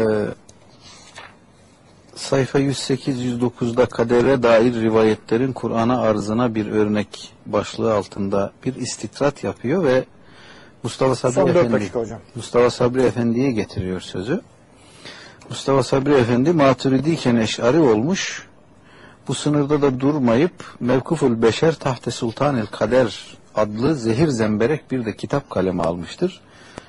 Ee, sayfa 108-109'da kadere dair rivayetlerin Kur'an'a arzına bir örnek başlığı altında bir istitrat yapıyor ve Mustafa Sabri Son Efendi. Mustafa Sabri Efendi'ye getiriyor sözü. Mustafa Sabri Efendi maturidiyken eşari olmuş. Bu sınırda da durmayıp Mevkuful Beşer Tahte Sultanel Kader adlı zehir zemberek bir de kitap kalemi almıştır.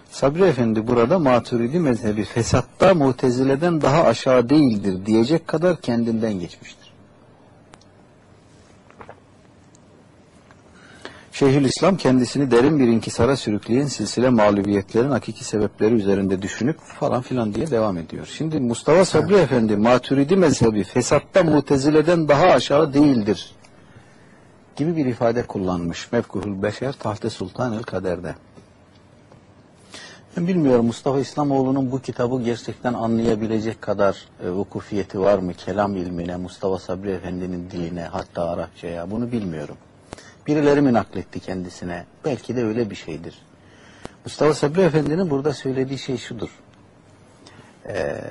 Sabri Efendi burada maturidi mezhebi fesatta mutezileden daha aşağı değildir diyecek kadar kendinden geçmiştir. Şeyhülislam kendisini derin bir inkisara sürükleyen silsile mağlubiyetlerin hakiki sebepleri üzerinde düşünüp falan filan diye devam ediyor. Şimdi Mustafa Sabri Efendi maturidi mezhebi fesatta mutezileden daha aşağı değildir gibi bir ifade kullanmış. Mevkuhul Beşer Tahte Sultan el Kader'de. Ben bilmiyorum Mustafa İslamoğlu'nun bu kitabı gerçekten anlayabilecek kadar e, vukufiyeti var mı? Kelam ilmine, Mustafa Sabri Efendi'nin diline, hatta Arapçaya bunu bilmiyorum. Birileri mi nakletti kendisine? Belki de öyle bir şeydir. Mustafa Sabri Efendi'nin burada söylediği şey şudur. Ee,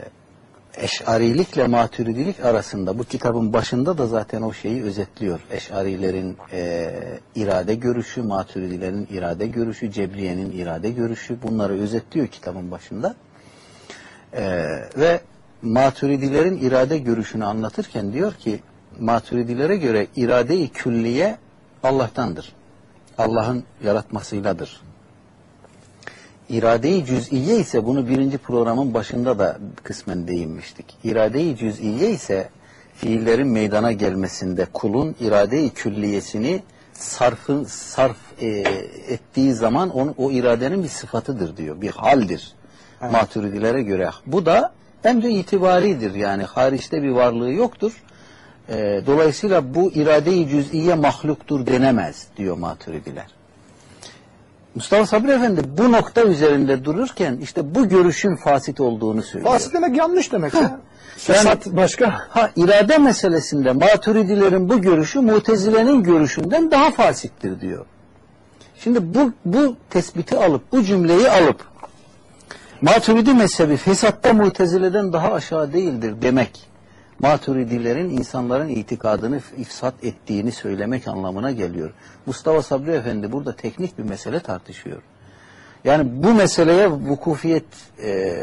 Eş'arilikle maturidilik arasında bu kitabın başında da zaten o şeyi özetliyor. Eş'arilerin e, irade görüşü, maturidilerin irade görüşü, Cebriye'nin irade görüşü bunları özetliyor kitabın başında. E, ve maturidilerin irade görüşünü anlatırken diyor ki maturidilere göre irade-i külliye Allah'tandır. Allah'ın yaratmasıyladır. İrade-i cüz'iye ise bunu birinci programın başında da kısmen değinmiştik. İrade-i cüz'iye ise fiillerin meydana gelmesinde kulun irade-i külliyesini sarfın, sarf e, ettiği zaman on, o iradenin bir sıfatıdır diyor. Bir haldir. Evet. Maturidilere göre. Bu da bence itibaridir. Yani hariçte bir varlığı yoktur. E, dolayısıyla bu irade-i cüz'iye mahluktur denemez diyor maturidiler. Mustafa Sabri Efendi bu nokta üzerinde dururken işte bu görüşün fasit olduğunu söylüyor. Fasit demek yanlış demek ya. Fesat başka. Ha irade meselesinde maturidilerin bu görüşü mutezilenin görüşünden daha fasittir diyor. Şimdi bu, bu tespiti alıp bu cümleyi alıp maturidi mezhebi fesatta mutezileden daha aşağı değildir demek maturidilerin insanların itikadını ifsat ettiğini söylemek anlamına geliyor. Mustafa Sabri Efendi burada teknik bir mesele tartışıyor. Yani bu meseleye vukufiyet e,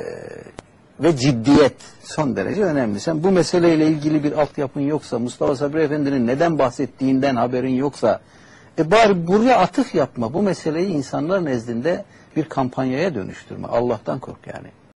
ve ciddiyet son derece önemli. Sen bu meseleyle ilgili bir altyapın yoksa, Mustafa Sabri Efendi'nin neden bahsettiğinden haberin yoksa, e bari buraya atıf yapma. Bu meseleyi insanlar nezdinde bir kampanyaya dönüştürme. Allah'tan kork yani.